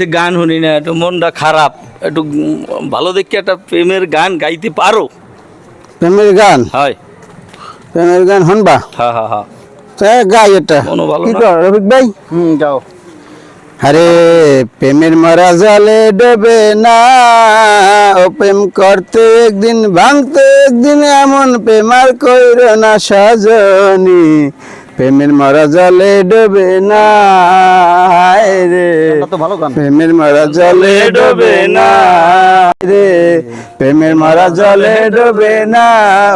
যে গান শুনি না একটু মনটা খারাপ একটু ভালো দেখে একটা প্রেমের গান গাইতে পারো? প্রেমের গান? হয়। প্রেমের গান শুনবা? হ্যাঁ হ্যাঁ হ্যাঁ গাই এটা। কি কর রফিক ভাই? হুম যাও আরে প্রেমের মারা জলে ডোবে না। ও প্রেম করতে একদিন ভাঙতে একদিন এমন প্রেমার কইর না সাজনি। প্রেমের মারা জলে ডোবে না। রে। তো প্রেমের মারা জলে ডোবে না রে। প্রেমের মারা জলে ডোবে না।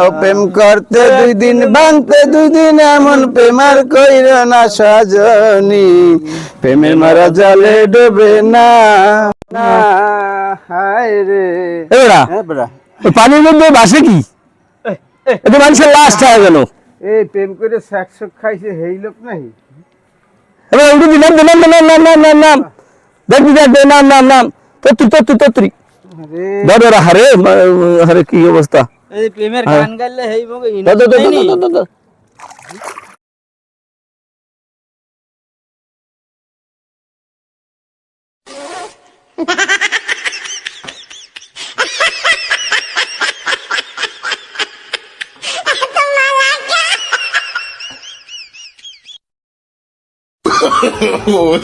ও প্রেম করতে দুই দিন ভাঙতে দুই দিন এমন প্রেমার কইর না সাজনি। প্রেমের মারা জলে ডোবে না। হায় রে। পানির মধ্যে বাসে কি? এটা মানুষের লাস্ট হয়ে গেল। এই প্রেম করে স্যাকস খাইছে হেই লোক নাই এবার উঠে দিলাম দিলাম দিলাম নাম নাম নাম নাম দেখবি দেখবে নাম নাম নাম। তত্রি তত্রি তত্রি আরে। ধর হারে হারে কি অবস্থা? এই প্রেমের হ্যাঁ। গান গাইলে হেই বগে ধর, ধর,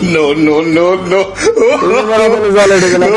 ধর, ধর, ধর, ধর। জলে ঢুকে না